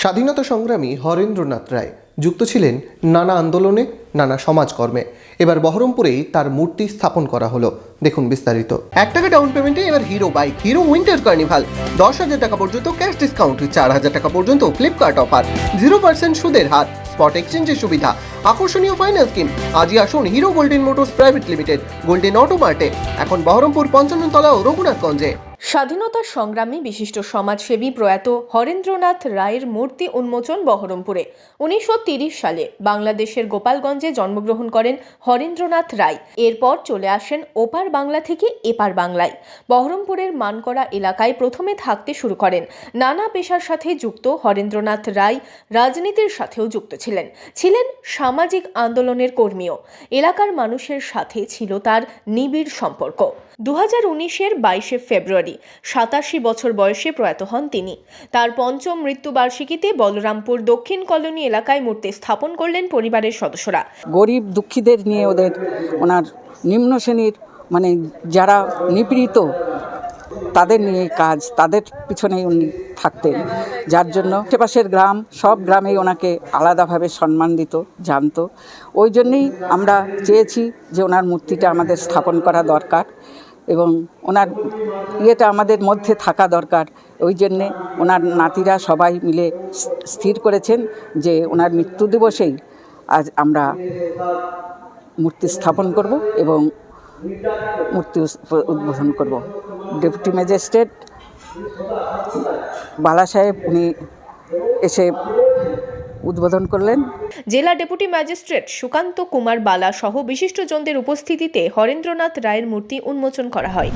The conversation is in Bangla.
স্বাধীনতা সংগ্রামী হরেন্দ্রনাথ রায় যুক্ত ছিলেন নানা আন্দোলনে নানা সমাজকর্মে। এবার বহরমপুরেই তার মূর্তি স্থাপন করা হলো। দেখুন বিস্তারিত। এক টাকা ডাউন পেমেন্টে এবার Hero bike Hero winter carnival দশ হাজার টাকা পর্যন্ত ক্যাশ ডিসকাউন্ট চার হাজার টাকা পর্যন্ত ফ্লিপকার্ট অফার জিরো পার্সেন্ট সুদের হার স্পট এক্সচেঞ্জের সুবিধা। আকর্ষণীয় ফাইন্যান্স স্কিম আজই আসুন Hero golden motors private limited golden auto মার্টে এখন বহরমপুর পঞ্চান্ন তলা ও রঘুনাথগঞ্জে। স্বাধীনতা সংগ্রামী বিশিষ্ট সমাজসেবী প্রয়াত হরেন্দ্রনাথ রায়ের মূর্তি উন্মোচন বহরমপুরে, উনিশশো সালে। বাংলাদেশের গোপালগঞ্জে জন্মগ্রহণ করেন হরেন্দ্রনাথ রায়। এরপর চলে আসেন ওপার বাংলা থেকে এপার বাংলায়। বহরমপুরের মানকড়া এলাকায় প্রথমে থাকতে শুরু করেন। নানা পেশার সাথে যুক্ত হরেন্দ্রনাথ রায় রাজনীতির সাথেও যুক্ত ছিলেন। ছিলেন সামাজিক আন্দোলনের কর্মীও। এলাকার মানুষের সাথে ছিল তার নিবিড় সম্পর্ক। দু হাজার উনিশের বাইশে ফেব্রুয়ারি, সাতাশি বছর বয়সে প্রয়াত হন তিনি। তার পঞ্চম মৃত্যুবার্ষিকীতে বলরামপুর দক্ষিণ কলোনি এলাকায় মূর্তি স্থাপন করলেন পরিবারের সদস্যরা। গরিব দুঃখীদের নিয়ে ওদের, ওনার নিম্ন শ্রেণির মানে যারা নিপীড়িত, তাদের নিয়ে কাজ, তাদের পিছনেই উনি থাকতেন। যার জন্য আশেপাশের গ্রাম, সব গ্রামেই ওনাকে আলাদাভাবে সম্মান দিত, জানতো। ওই জন্যেই আমরা চেয়েছি যে ওনার মূর্তিটা আমাদের স্থাপন করা দরকার এবং ওনার ইয়েটা আমাদের মধ্যে থাকা দরকার। ওই জন্যে ওনার নাতিরা সবাই মিলে স্থির করেছেন যে ওনার মৃত্যু দিবসেই আজ আমরা মূর্তি স্থাপন করব এবং মূর্তি উদ্বোধন করব। ডেপুটি ম্যাজিস্ট্রেট বালা সাহেব, উনি এসে উদ্বোধন করলেন। জেলা ডেপুটি ম্যাজিস্ট্রেট সুকান্ত কুমার বালা সহ বিশিষ্টজনদের উপস্থিতিতে হরেন্দ্রনাথ রায়ের মূর্তি উন্মোচন করা হয়।